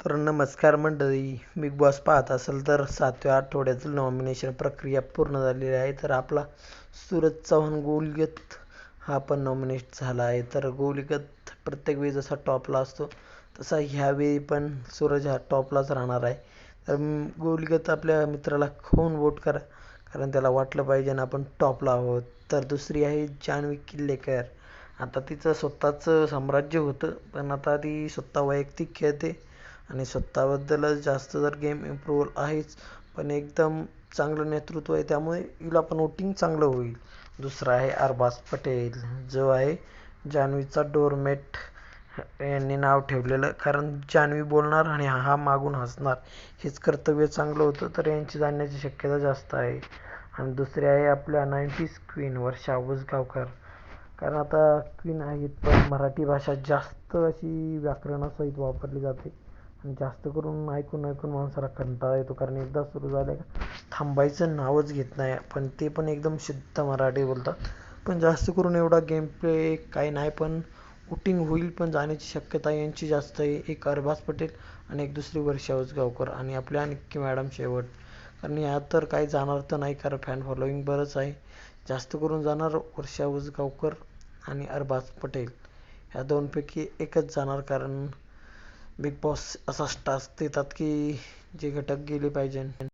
तर नमस्कार मंडळी. बिग बॉस पाहत असाल तर सातव्या आठवड्यातील नॉमिनेशन प्रक्रिया पूर्ण झालेली आहे. तर आपला सूरज चव्हाण गोलगत हा पण नॉमिनेट झाला आहे. तर गोलगत प्रत्येक वेळी जसा टॉपला असतो तसा ह्यावेळी पण सूरज हा टॉपलाच राहणार आहे. तर गोलगत आपल्या मित्राला खून वोट करा कारण त्याला वाटलं पाहिजे ना आपण टॉपला आहोत. तर दुसरी आहे जान्हवी किल्लेकर. आता तिचं स्वतःचं साम्राज्य होतं पण आता ती स्वतः वैयक्तिक खेळते. आणि स्वतःबद्दलच जास्त जर गेम इम्प्रूव्हल आहेच पण एकदम चांगलं नेतृत्व आहे त्यामुळे हिला पण वोटिंग चांगलं होईल. दुसरा आहे अरबाज पटेल जो आहे जान्हवीचा डोरमेट यांनी नाव ठेवलेलं. कारण जान्हवी बोलणार आणि हा मागून हसणार. हेच कर्तव्य चांगलं होतं तर यांची जाण्याची शक्यता जास्त आहे. आणि दुसरे आहे आपल्या नाईंटीज क्वीन वर्षा उसगावकर. कारण आता क्वीन आहेत पण मराठी भाषा जास्त अशी व्याकरणासहित वापरली जाते. आणि जास्त करून ऐकून ऐकून माणसाला कंटाळा येतो. कारण एकदा सुरू झालं का थांबायचं नावच घेत नाही. पण ते पण एकदम शुद्ध मराठी बोलतात. पण जास्त करून एवढा गेम प्ले काही नाही पण वोटिंग होईल पण जाण्याची शक्यता यांची जास्त आहे. एक अरबाज पटेल आणि एक दुसरी वर्षा उसगावकर आणि आपल्या निक्की मॅडम शेवट. कारण या तर काही जाणार तर नाही कारण फॅन फॉलोईंग बरंच आहे. जास्त करून जाणार वर्षा उसगावकर आणि अरबाज पटेल. ह्या दोनपैकी एकच जाणार कारण बिग बॉस असा टास्क देतात की जे घटक गेले पाहिजे.